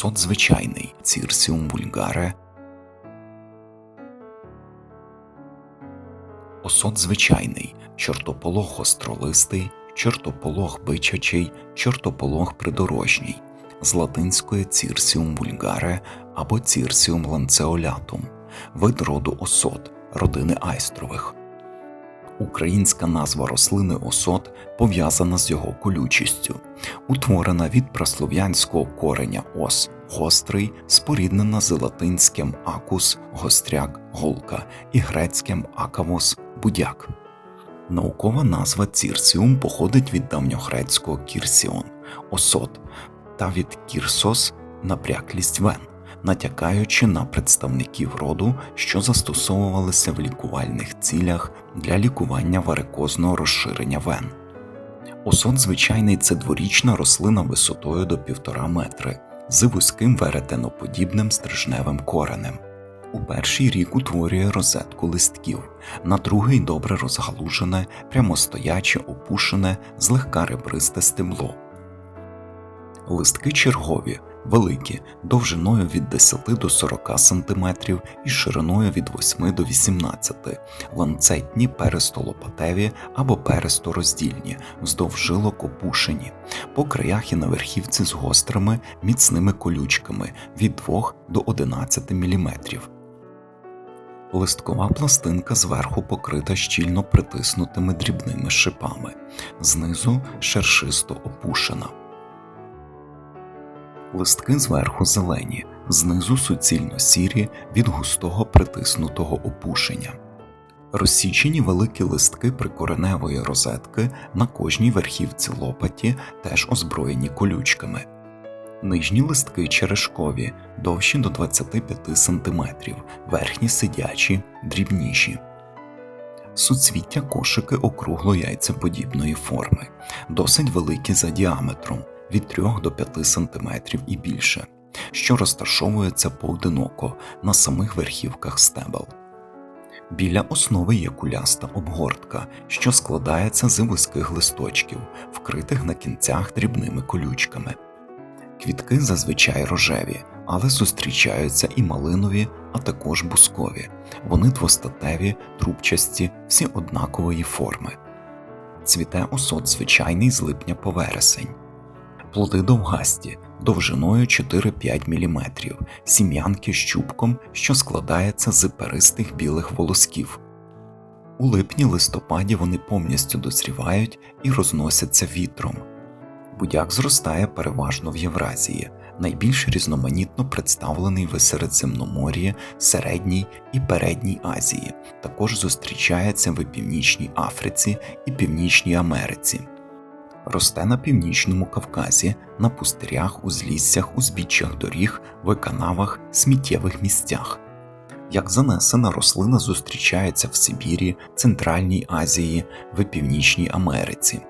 осот звичайний. Цірсіум вульгаре, осот звичайний. Чортополох остролистий, чортополох бичачий, чортополох придорожній, з латинської Цірсіум вульгаре або Цірсіум ланцеолятум, вид роду осот, родини айстрових. Українська назва рослини осот пов'язана з його колючістю, утворена від праслов'янського кореня ос гострий, споріднена з латинським акус, гостряк, голка і грецьким акавос будяк. Наукова назва цірсіум походить від давньогрецького кірсіон осот та від кірсос напряклість вен натякаючи на представників роду, що застосовувалися в лікувальних цілях для лікування варикозного розширення вен. Осот звичайний це дворічна рослина висотою до 1,5 метри з вузьким веретеноподібним стрижневим коренем. У перший рік утворює розетку листків, на другий добре розгалужене, прямостояче опушене, злегка ребристе стебло. Листки чергові, великі, довжиною від 10 до 40 см і шириною від 8 до 18 ланцетні перистолопатеві або перестороздільні, вздовж опушені, по краях і на верхівці з гострими міцними колючками від 2 до 11 мм. Листкова пластинка зверху покрита щільно притиснутими дрібними шипами, знизу шершисто опушена. Листки зверху зелені, знизу суцільно сірі від густого притиснутого опушення. Розсічені великі листки прикореневої розетки на кожній верхівці лопаті теж озброєні колючками. Нижні листки черешкові, довші до 25 см, верхні сидячі, дрібніші. Суцвіття кошики округло яйцеподібної форми, досить великі за діаметром від 3 до 5 см і більше, що розташовується поодиноко на самих верхівках стебел. Біля основи є куляста обгортка, що складається з вузьких листочків, вкритих на кінцях дрібними колючками. Квітки зазвичай рожеві, але зустрічаються і малинові, а також бускові. Вони двостатеві, трубчасті, всі однакової форми. Цвіте осот звичайний з липня по вересень плоди довгасті, довжиною 4-5 мм, сім'янки з чубком, що складається з перистих білих волосків. У липні листопаді вони повністю дозрівають і розносяться вітром. Будяк зростає переважно в Євразії, найбільш різноманітно представлений в Середземномор'ї, Середній і Передній Азії, також зустрічається в Північній Африці і Північній Америці. Росте на північному Кавказі, на пустирях, узліссях, узбіччях доріг, виканавах, сміттєвих місцях. Як занесена рослина зустрічається в Сибірі, Центральній Азії, в Північній Америці.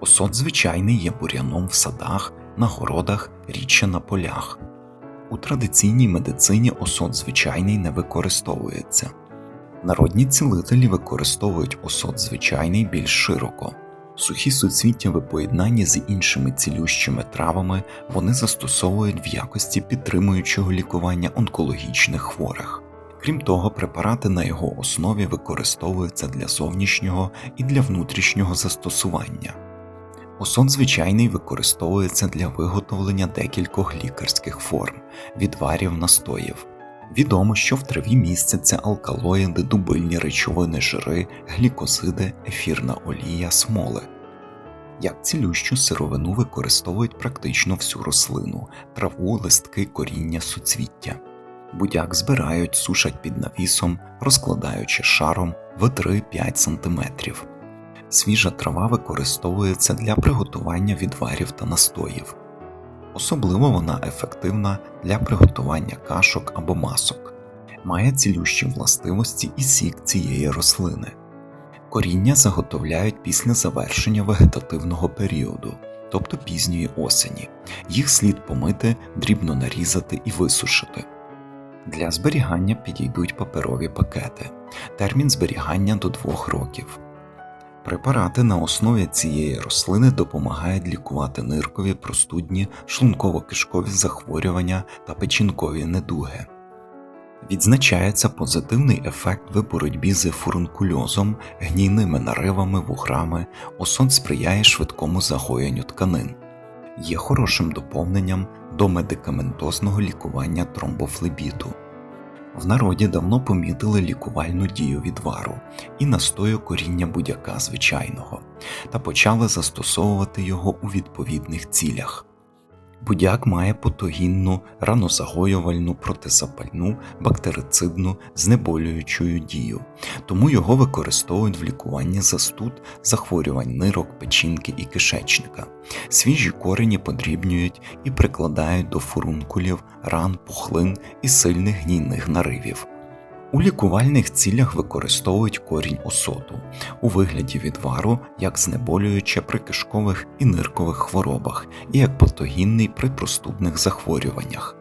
Осот звичайний є буряном в садах, на городах, рідше на полях. У традиційній медицині осот звичайний не використовується. Народні цілителі використовують осот звичайний більш широко. Сухі суцвіття в поєднанні з іншими цілющими травами вони застосовують в якості підтримуючого лікування онкологічних хворих. Крім того, препарати на його основі використовуються для зовнішнього і для внутрішнього застосування. Осон звичайний використовується для виготовлення декількох лікарських форм, відварів настоїв. Відомо, що в траві містяться алкалоїди, дубильні речовини, жири, глікозиди, ефірна олія, смоли. Як цілющу сировину використовують практично всю рослину, траву, листки, коріння, суцвіття. Будяк збирають, сушать під навісом, розкладаючи шаром в 3-5 см. Свіжа трава використовується для приготування відварів та настоїв. Особливо вона ефективна для приготування кашок або масок, має цілющі властивості і сік цієї рослини. Коріння заготовляють після завершення вегетативного періоду, тобто пізньої осені. Їх слід помити, дрібно нарізати і висушити. Для зберігання підійдуть паперові пакети, термін зберігання до 2 років. Препарати на основі цієї рослини допомагають лікувати ниркові, простудні, шлунково-кишкові захворювання та печінкові недуги. Відзначається позитивний ефект в боротьбі з фурункульозом, гнійними наривами, вуграми, осот сприяє швидкому загоєнню тканин, є хорошим доповненням до медикаментозного лікування тромбофлебіту. В народі давно помітили лікувальну дію відвару і настою коріння будяка звичайного та почали застосовувати його у відповідних цілях. Будяк має патогінну, ранозагоювальну, протизапальну, бактерицидну, знеболюючу дію, тому його використовують в лікуванні застуд, захворювань нирок, печінки і кишечника. Свіжі корені подрібнюють і прикладають до фурункулів, ран, пухлин і сильних гнійних наривів. У лікувальних цілях використовують корінь осоту у вигляді відвару як знеболююче при кишкових і ниркових хворобах і як патогінний при простудних захворюваннях.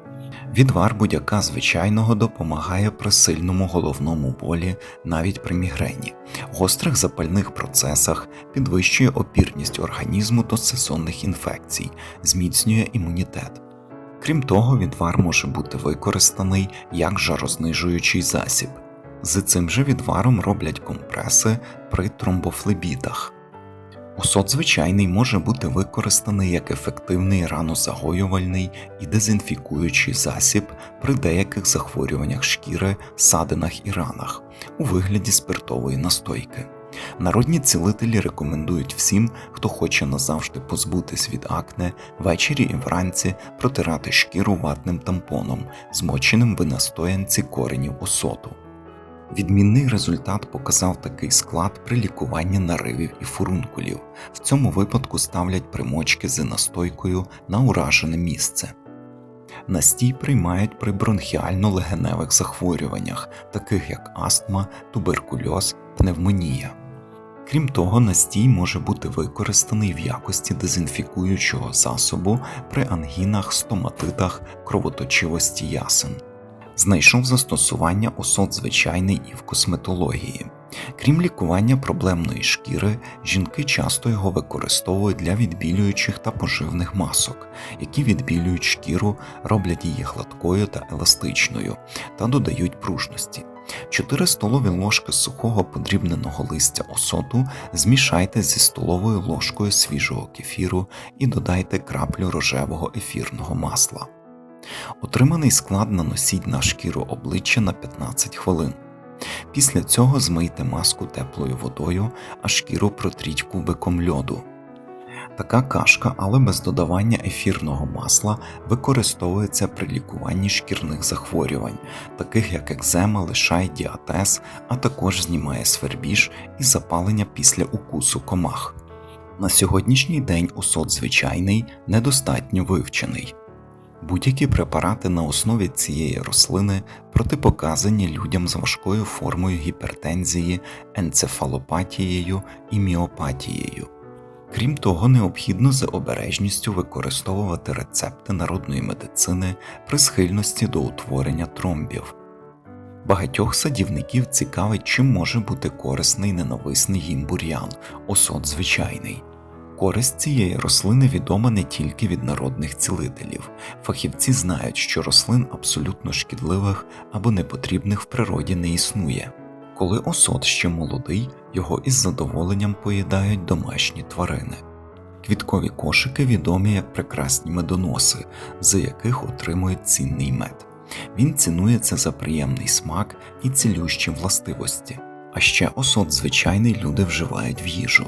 Відвар будяка звичайного допомагає при сильному головному болі навіть при мігрені, гострих запальних процесах, підвищує опірність організму до сезонних інфекцій, зміцнює імунітет. Крім того, відвар може бути використаний як жарознижуючий засіб. З цим же відваром роблять компреси при тромбофлебітах. Осот звичайний може бути використаний як ефективний ранозагоювальний і дезінфікуючий засіб при деяких захворюваннях шкіри, садинах і ранах у вигляді спиртової настойки. Народні цілителі рекомендують всім, хто хоче назавжди позбутись від акне, ввечері і вранці протирати шкіру ватним тампоном, змоченим в настоянці коренів осоту. Відмінний результат показав такий склад при лікуванні наривів і фурункулів. В цьому випадку ставлять примочки з настойкою на уражене місце. Настій приймають при бронхіально-легеневих захворюваннях, таких як астма, туберкульоз, пневмонія. Крім того, настій може бути використаний в якості дезінфікуючого засобу при ангінах, стоматитах, кровоточивості ясен. Знайшов застосування осот звичайний і в косметології. Крім лікування проблемної шкіри, жінки часто його використовують для відбілюючих та поживних масок, які відбілюють шкіру, роблять її гладкою та еластичною та додають пружності. 4 столові ложки сухого подрібненого листя осоту змішайте зі столовою ложкою свіжого кефіру і додайте краплю рожевого ефірного масла. Отриманий склад наносіть на шкіру обличчя на 15 хвилин. Після цього змийте маску теплою водою, а шкіру протріть кубиком льоду. Така кашка, але без додавання ефірного масла, використовується при лікуванні шкірних захворювань, таких як екзема, лишай, діатез, а також знімає свербіж і запалення після укусу комах. На сьогоднішній день осот звичайний недостатньо вивчений. Будь-які препарати на основі цієї рослини протипоказані людям з важкою формою гіпертензії, енцефалопатією і міопатією. Крім того, необхідно з обережністю використовувати рецепти народної медицини при схильності до утворення тромбів. Багатьох садівників цікавить, чим може бути корисний ненависний їм бур'ян, осот звичайний. Користь цієї рослини відома не тільки від народних цілителів. Фахівці знають, що рослин абсолютно шкідливих або непотрібних в природі не існує. Коли осот ще молодий, його із задоволенням поїдають домашні тварини. Квіткові кошики відомі як прекрасні медоноси, з яких отримують цінний мед. Він цінується за приємний смак і цілющі властивості. А ще осот звичайний люди вживають в їжу.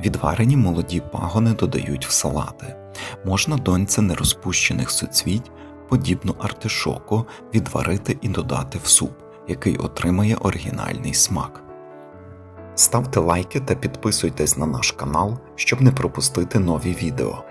Відварені молоді пагони додають в салати. Можна доньце нерозпущених суцвіть, подібну артишоку, відварити і додати в суп, який отримає оригінальний смак. Ставте лайки та підписуйтесь на наш канал, щоб не пропустити нові відео.